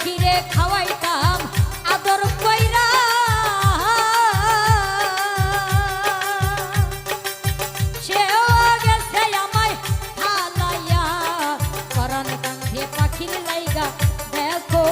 পাখিরে খাওয়াইতাম আদর কইরা। সেও গেছে আমায় ফালাইয়া করণ কান্ধে পাখির লাইগা দেখো